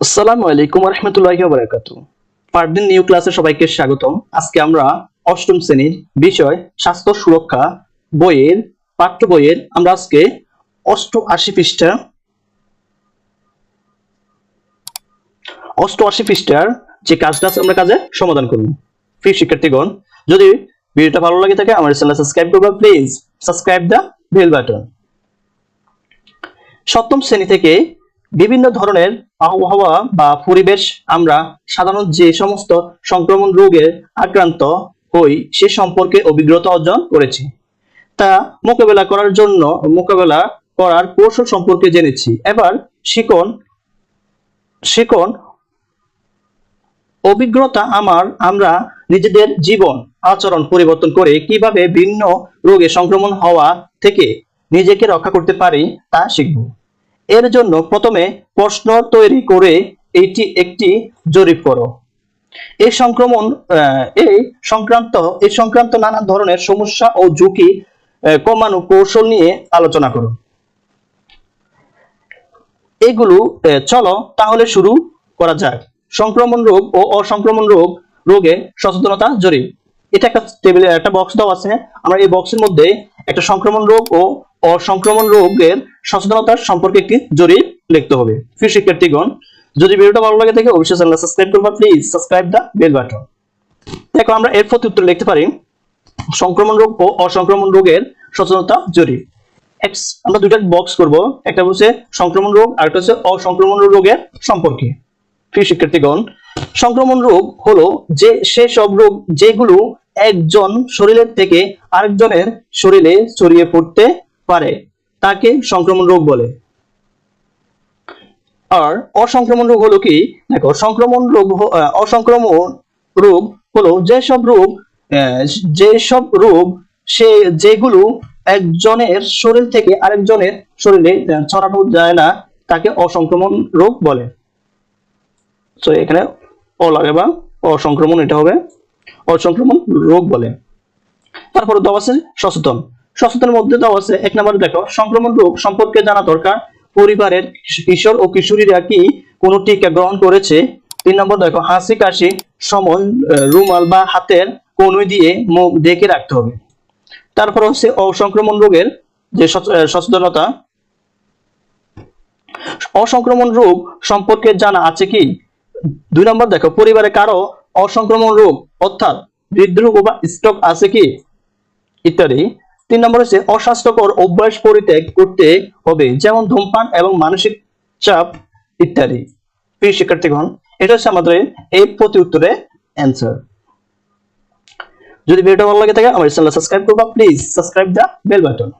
আসসালামু আলাইকুম রহমতুল্লাহি বারাকাতু পারদিন নিউ ক্লাসে সবাইকে স্বাগতম। আজকে আমরা অষ্টম শ্রেণির বিষয়, স্বাস্থ্য সুরক্ষা বইয়ের, পাঠ্য বইয়ের। আমরা আজকে অষ্টআশি পৃষ্ঠা, অষ্টআশি পৃষ্ঠার যে কাজটা আছে আমরা কাজে সমাধান করব। প্রিয় শিক্ষার্থীগণ, যদি ভিডিওটা ভালো লাগে থাকে, আমার চ্যানেল সাবস্ক্রাইব করবে। Please subscribe the bell button. সপ্তম শ্রেণি থেকে বিভিন্ন ধরনের আবহাওয়া বা পরিবেশ আমরা সাধারণত যে সমস্ত সংক্রমণ রোগে আক্রান্ত হই, সে সম্পর্কে অভিজ্ঞতা অর্জন করেছি। তা মোকাবেলা করার জন্য মোকাবেলা করার কৌশল সম্পর্কে জেনেছি। এবার শিকন শিকন অভিজ্ঞতা আমার, আমরা নিজেদের জীবন আচরণ পরিবর্তন করে কীভাবে ভিন্ন রোগে সংক্রমণ হওয়া থেকে নিজেকে রক্ষা করতে পারি তা শিখব। এর জন্য প্রথমে প্রশ্ন তৈরি করে এটি একটি জরিপ করো। এই সংক্রমণ এই সংক্রান্ত এই সংক্রান্ত নানা ধরনের সমস্যা ও ঝুঁকি কমানো কৌশল নিয়ে আলোচনা করো। এগুলো চলো তাহলে শুরু করা যাক। সংক্রমণ রোগ ও অসংক্রমণ রোগ, রোগে সচেতনতা জরিপ। এটা একটা টেবিলে, একটা বক্স দেওয়া আছে। আমরা এই বক্সের মধ্যে একটা সংক্রমণ রোগ ও অসংক্রমণ রোগের সচেতনতার সম্পর্কে একটি জরিপ লিখতে হবে। প্রিয় শিক্ষার্থীগণ, যদি ভিডিওটা ভালো লাগে থাকে, অবশ্যই চ্যানেল সাবস্ক্রাইব করবা, please subscribe the bell button. দেখো, আমরা এর প্রতি উত্তর লিখতে পারি, সংক্রমণ রোগ ও অসংক্রমণ রোগের সচেতনতা জরিপ। আমরা দুইটা বক্স করব, একটা হচ্ছে সংক্রমণ রোগ, আর একটা হচ্ছে অসংক্রমণ রোগের সম্পর্কে। প্রিয় শিক্ষার্থীগণ, সংক্রমণ রোগ হলো যে সেসব রোগ যেগুলো একজন শরীরের থেকে আরেকজনের শরীরে ছড়িয়ে পড়তে পারে, তাকে সংক্রমণ রোগ বলে। আর অসংক্রমণ রোগ হলো কি? দেখো, সংক্রমণ রোগ অসংক্রমণ রোগ হলো যেসব রোগ যেসব রোগ সে, যেগুলো একজনের শরীর থেকে আরেকজনের শরীরে ছড়ানো যায় না, তাকে অসংক্রমণ রোগ বলে। তো এখানে অ লাগে বা অসংক্রমণ, এটা হবে অসংক্রমণ রোগ বলে। তারপরে দেওয়া আছে সচেতন। সচেতনের মধ্যে দেওয়া আছে এক নম্বরে দেখো সংক্রমণ রোগ সম্পর্কে জানা দরকার। পরিবারের কিশোর ও কিশোরীরা কি কোনো টিকা গ্রহণ করেছে? তিন নম্বর দেখো হাসি কাশি আহ, রুমাল বা হাতের কনুই দিয়ে মুখ ঢেকে রাখতে হবে। তারপর হচ্ছে অসংক্রমণ রোগের যে সচেতনতা। অসংক্রমণ রোগ সম্পর্কে জানা আছে কি? দুই নম্বর দেখো পরিবারে কারও অসংক্রমণ রোগ অর্থাৎ হৃদরোগ বা স্ট্রোক আছে কি? ইত্যাদি। তিন নম্বর হচ্ছে অস্বাস্থ্যকর অভ্যাস পরিত্যাগ করতে হবে, যেমন ধূমপান এবং মানসিক চাপ ইত্যাদি। প্রিয় শিক্ষার্থীগণ, এটা হচ্ছে আমাদের এই প্রতি উত্তরে অ্যান্সার যদি ভিডিওটা ভালো লাগে থাকে আমার চ্যানেল সাবস্ক্রাইব করবা please subscribe the bell button